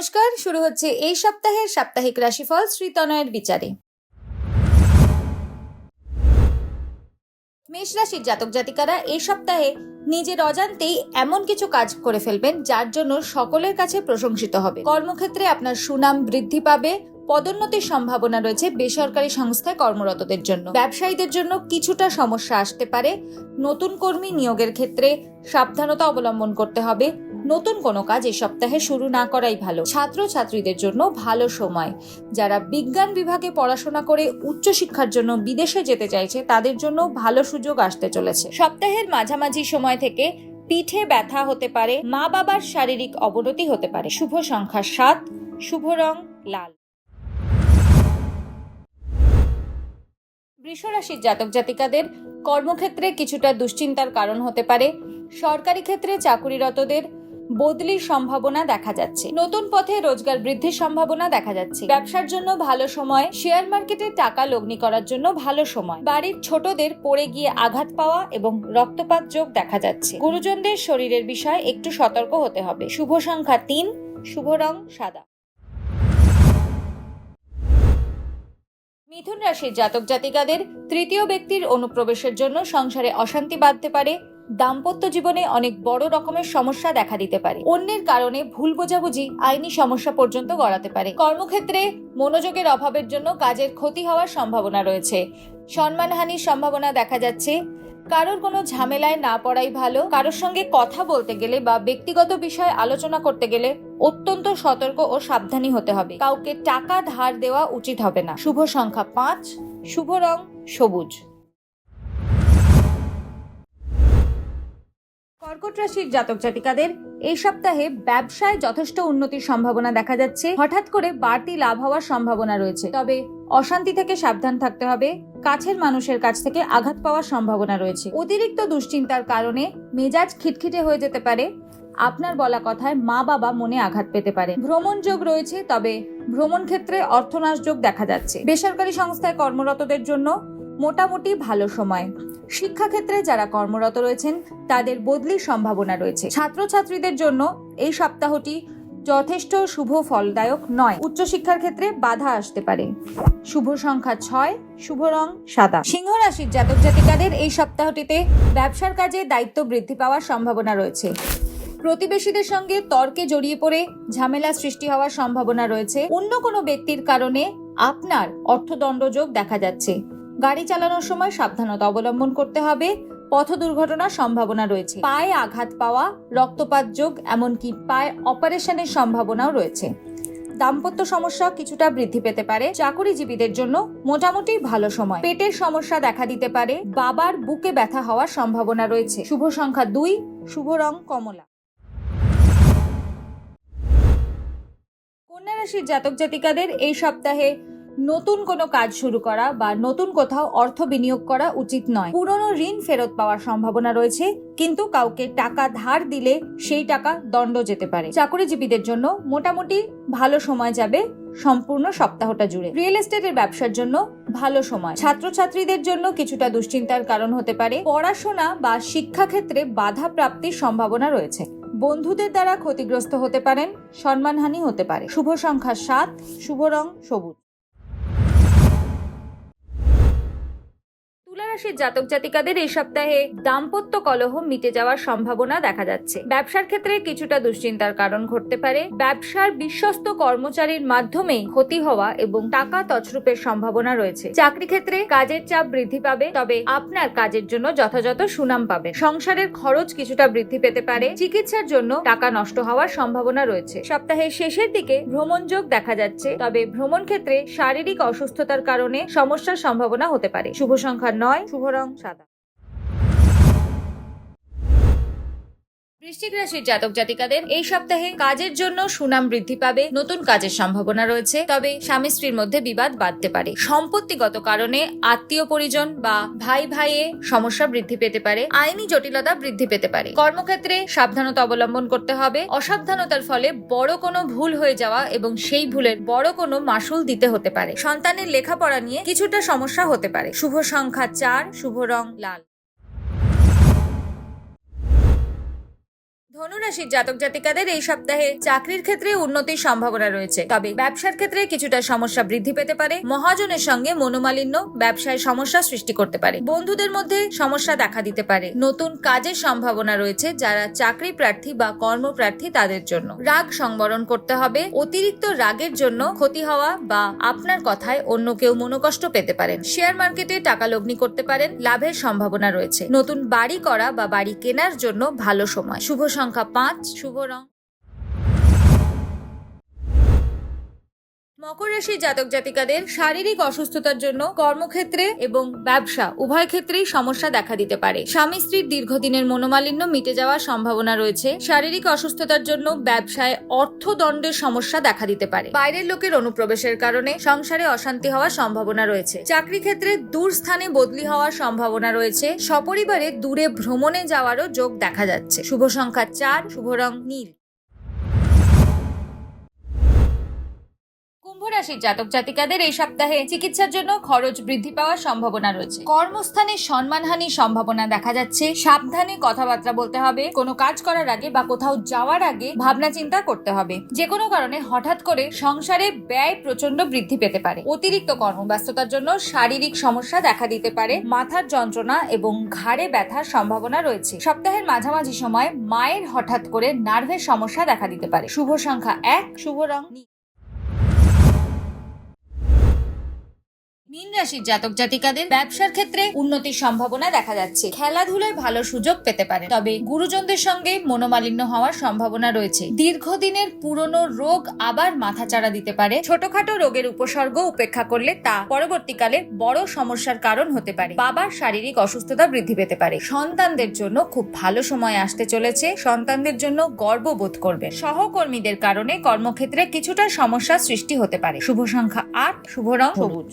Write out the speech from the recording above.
নমস্কার, শুরু হচ্ছে এই সপ্তাহের সাপ্তাহিক রাশিফল শ্রীতনয়ের বিচারে। মেষ রাশির জাতক জাতিকারা এই সপ্তাহে নিজের অজান্তেই এমন কিছু কাজ করে ফেলবেন যার জন্য সকলের কাছে প্রশংসিত হবে। কর্মক্ষেত্রে আপনার সুনাম বৃদ্ধি পাবে, পদোন্নতির সম্ভাবনা রয়েছে বেসরকারি সংস্থায় কর্মরতদের জন্য। ব্যবসায়ীদের জন্য কিছুটা সমস্যা আসতে পারে, নতুন কর্মী নিয়োগের ক্ষেত্রে সাবধানতা অবলম্বন করতে হবে নতুন কোনো কাজ এই সপ্তাহে শুরু না করাই ভালো। ছাত্র ছাত্রীদের জন্য ভালো সময়। যারা বিজ্ঞান বিভাগে পড়াশোনা করে উচ্চশিক্ষার জন্য বিদেশে যেতে চাইছে, তাদের জন্য ভালো সুযোগ আসতে চলেছে। সপ্তাহের মাঝামাঝি সময় থেকে পিঠে ব্যথা হতে পারে, মা বাবার শারীরিক অবনতি হতে পারে। শুভ সংখ্যা সাত, শুভ রং লাল। বৃষরাশির জাতক জাতিকাদের কর্মক্ষেত্রে কিছুটা দুশ্চিন্তার কারণ হতে পারে। সরকারি ক্ষেত্রে চাকুরিরতদের বদলির সম্ভাবনা দেখা যাচ্ছে। নতুন পথে রোজগার বৃদ্ধির সম্ভাবনা দেখা যাচ্ছে। ব্যবসার জন্য ভালো সময়, শেয়ার মার্কেটে টাকা লগ্নি করার জন্য ভালো সময়। বাড়ির ছোটদের পড়ে গিয়ে আঘাত পাওয়া এবং রক্তপাত যোগ দেখা যাচ্ছে। গুরুজনদের শরীরের বিষয়ে একটু সতর্ক হতে হবে। শুভ সংখ্যা তিন, শুভ রং সাদা। মিথুন রাশির জাতক জাতিকাদের তৃতীয় ব্যক্তির অনুপ্রবেশের জন্য সংসারে অশান্তি বাঁধতে পারে দাম্পত্য জীবনে অনেক বড় রকমের সমস্যা দেখা দিতে পারে। অন্যের কারণে ভুল বোঝাবুঝি, আইনি সমস্যা পর্যন্ত গড়াতে পারে। কর্মক্ষেত্রে মনোযোগের অভাবের জন্য কাজের ক্ষতি হওয়ার সম্ভাবনা রয়েছে। সম্মানহানির সম্ভাবনা দেখা যাচ্ছে। কারোর কোনো ঝামেলায় না পড়াই ভালো। কারোর সঙ্গে কথা বলতে গেলে বা ব্যক্তিগত বিষয়ে আলোচনা করতে গেলে অত্যন্ত সতর্ক ও সাবধানী হতে হবে। কাউকে টাকা ধার দেওয়া উচিত হবে না। শুভ সংখ্যা পাঁচ। শুভ রং সবুজ। কর্কট রাশির জাতক জাতিকাদের এই সপ্তাহে ব্যবসায় যথেষ্ট উন্নতির সম্ভাবনা দেখা যাচ্ছে। হঠাৎ করে বাড়তি লাভ হওয়ার সম্ভাবনা রয়েছে। তবে অশান্তি থেকে সাবধান থাকতে হবে। কাছের মানুষের কাছ থেকে আঘাত পাওয়ার সম্ভাবনা রয়েছে। অতিরিক্ত দুশ্চিন্তার কারণে মেজাজ খিটখিটে হয়ে যেতে পারে। আপনার বলা কথায় মা বাবা মনে আঘাত পেতে পারে। ভ্রমণ যোগ রয়েছে, তবে ভ্রমণ ক্ষেত্রে অর্থনাশ যোগ দেখা যাচ্ছে। বেসরকারি সংস্থায় কর্মরতদের জন্য মোটামুটি ভালো সময়। শিক্ষাক্ষেত্রে যারা কর্মরত রয়েছেন, তাদের বদলির সম্ভাবনা রয়েছে। ছাত্রছাত্রীদের জন্য এই সপ্তাহটি যথেষ্ট শুভ ফলদায়ক নয়। উচ্চশিক্ষার ক্ষেত্রে বাধা আসতে পারে। শুভ সংখ্যা ছয়, শুভ রং সাদা। সিংহ রাশির জাতক জাতিকাদের এই সপ্তাহটিতে ব্যবসার কাজে দায়িত্ব বৃদ্ধি পাওয়ার সম্ভাবনা রয়েছে। প্রতিবেশীদের সঙ্গে তর্কে জড়িয়ে পড়ে ঝামেলা সৃষ্টি হওয়ার সম্ভাবনা রয়েছে। অন্য কোনো ব্যক্তির কারণে আপনার অর্থদণ্ডযোগ দেখা যাচ্ছে। গাড়ি চালানোর সময় সাবধানতা অবলম্বন করতে হবে। পথ দুর্ঘটনার সম্ভাবনা রয়েছে। পায়ে আঘাত পাওয়া, রক্তপাত যোগ, এমনকি পায়ে অপারেশনের সম্ভাবনাও রয়েছে। দাম্পত্য সমস্যা কিছুটা বৃদ্ধি পেতে পারে। চাকুরিজীবীদের জন্য মোটামুটি ভালো সময়। পেটের সমস্যা দেখা দিতে পারে। বাবার বুকে ব্যথা হওয়ার সম্ভাবনা রয়েছে। শুভ সংখ্যা দুই, শুভ রং কমলা। কন্যা রাশির জাতক জাতিকাদের এই সপ্তাহে নতুন কোনো কাজ শুরু করা বা নতুন কোথাও অর্থ বিনিয়োগ করা উচিত নয়। পুরনো ঋণ ফেরত পাওয়ার সম্ভাবনা রয়েছে, কিন্তু কাউকে টাকা ধার দিলে সেই টাকা দণ্ড যেতে পারে। চাকরিজীবীদের জন্য মোটামুটি ভালো সময় যাবে সম্পূর্ণ সপ্তাহটা জুড়ে। রিয়েল এস্টেটের ব্যবসার জন্য ভালো সময়। ছাত্রছাত্রীদের জন্য কিছুটা দুশ্চিন্তার কারণ হতে পারে। পড়াশোনা বা শিক্ষাক্ষেত্রে বাধা প্রাপ্তির সম্ভাবনা রয়েছে। বন্ধুদের দ্বারা ক্ষতিগ্রস্ত হতে পারেন, সম্মানহানি হতে পারে। শুভ সংখ্যা সাত, শুভ রং সবুজ। তুলারাশির জাতক জাতিকাদের এই সপ্তাহে দাম্পত্য কলহ মিটে যাওয়ার সম্ভাবনা দেখা যাচ্ছে। ব্যবসার ক্ষেত্রে কিছুটা দুশ্চিন্তার কারণ ঘটতে পারে। ব্যবসার বিশ্বস্ত কর্মচারীর মাধ্যমে ক্ষতি হওয়া এবং টাকা তছরূপের সম্ভাবনা রয়েছে। চাকরি ক্ষেত্রে কাজের চাপ বৃদ্ধি পাবে, তবে আপনার কাজের জন্য যথাযথ সুনাম পাবে। সংসারের খরচ কিছুটা বৃদ্ধি পেতে পারে। চিকিৎসার জন্য টাকা নষ্ট হওয়ার সম্ভাবনা রয়েছে। সপ্তাহের শেষের দিকে ভ্রমণ যোগ দেখা যাচ্ছে, তবে ভ্রমণ ক্ষেত্রে শারীরিক অসুস্থতার কারণে সমস্যার সম্ভাবনা হতে পারে। শুভ সংখ্যা নয় শুভ রং সাদা। বৃশ্চিক রাশির জাতক জাতিকাদের এই সপ্তাহে কাজের জন্য সুনাম বৃদ্ধি পাবে, নতুন কাজের সম্ভাবনা রয়েছে, তবে স্বামী স্ত্রীর মধ্যে বিবাদ বাড়তে পারে। সম্পত্তিগত কারণে আত্মীয় পরিজন বা ভাই ভাইয়ে সমস্যা বৃদ্ধি পেতে পারে, আইনি জটিলতা বৃদ্ধি পেতে পারে। কর্মক্ষেত্রে সাবধানতা অবলম্বন করতে হবে, অসাবধানতার ফলে বড় কোনো ভুল হয়ে যাওয়া এবং সেই ভুলের বড় কোনো মাসুল দিতে হতে পারে। সন্তানের লেখাপড়া নিয়ে কিছুটা সমস্যা হতে পারে। শুভ সংখ্যা চার, শুভ রং লাল। ধনুরাশির জাতক জাতিকাদের এই সপ্তাহে চাকরির ক্ষেত্রে উন্নতির সম্ভাবনা রয়েছে। তবে ব্যবসার ক্ষেত্রে কিছুটা সমস্যা বৃদ্ধি পেতে পারে। মহাজনের সঙ্গে মনোমালিন্য ব্যবসায় সমস্যা সৃষ্টি করতে পারে। বন্ধুদের মধ্যে সমস্যা দেখা দিতে পারে। নতুন কাজের সম্ভাবনা রয়েছে যারা চাকরি প্রার্থী বা কর্মপ্রার্থী তাদের জন্য। রাগ সংবরণ করতে হবে। অতিরিক্ত রাগের জন্য ক্ষতি হওয়া বা আপনার কথায় অন্য কেউ মনোকষ্ট পেতে পারেন। শেয়ার মার্কেটে টাকা লগ্নি করতে পারেন। লাভের সম্ভাবনা রয়েছে। নতুন বাড়ি করা বা বাড়ি কেনার জন্য ভালো সময়। শুভ সংখ্যা পাঁচ শুভ রং মকর রাশির জাতক জাতিকাদের শারীরিক অসুস্থতার জন্য কর্মক্ষেত্রে এবং ব্যবসা উভয় ক্ষেত্রেই সমস্যা দেখা দিতে পারে। স্বামী স্ত্রীর দীর্ঘদিনের মনোমালিন্য মিটে যাওয়ার সম্ভাবনা রয়েছে। শারীরিক অসুস্থতার জন্য ব্যবসায় অর্থদণ্ডের সমস্যা দেখা দিতে পারে। বাইরের লোকের অনুপ্রবেশের কারণে সংসারে অশান্তি হওয়ার সম্ভাবনা রয়েছে। চাকরি ক্ষেত্রে দূর স্থানে বদলি হওয়ার সম্ভাবনা রয়েছে। সপরিবারে দূরে ভ্রমণে যাওয়ারও যোগ দেখা যাচ্ছে। শুভ সংখ্যা চার, শুভ রং নীল। কুম্ভ রাশির জাতক জাতিকাদের এই সপ্তাহে চিকিৎসার জন্য খরচ বৃদ্ধি পাওয়ার সম্ভাবনা রয়েছে। কর্মস্থানে সম্মানহানির সম্ভাবনা দেখা যাচ্ছে। সাবধানে কথাবার্তা বলতে হবে, কোনো কাজ করার আগে বা কোথাও যাওয়ার আগে ভাবনা চিন্তা করতে হবে। যে কোনো কারণে হঠাৎ করে সংসারে ব্যয় প্রচণ্ড বৃদ্ধি পেতে পারে। অতিরিক্ত কর্মব্যস্ততার জন্য শারীরিক সমস্যা দেখা দিতে পারে। মাথার যন্ত্রণা এবং ঘাড়ে ব্যথার সম্ভাবনা রয়েছে। সপ্তাহের মাঝামাঝি সময় মায়ের হঠাৎ করে নার্ভের সমস্যা দেখা দিতে পারে। শুভ সংখ্যা এক, শুভ রং মীন রাশির জাতক জাতিকাদের ব্যবসার ক্ষেত্রে উন্নতির সম্ভাবনা দেখা যাচ্ছে। খেলাধুলায় ভালো সুযোগ পেতে পারে। তবে গুরুজনদের সঙ্গে মনোমালিন্য হওয়ার সম্ভাবনা রয়েছে। দীর্ঘদিনের পুরনো রোগ আবার মাথাচাড়া দিতে পারে। ছোটখাটো রোগের উপসর্গ উপেক্ষা করলে তা পরবর্তীকালে বড় সমস্যার কারণ হতে পারে। বাবার শারীরিক অসুস্থতা বৃদ্ধি পেতে পারে। সন্তানদের জন্য খুব ভালো সময় আসতে চলেছে। সন্তানদের জন্য গর্ববোধ করবে। সহকর্মীদের কারণে কর্মক্ষেত্রে কিছুটা সমস্যার সৃষ্টি হতে পারে। শুভ সংখ্যা আট। শুভ রং সবুজ।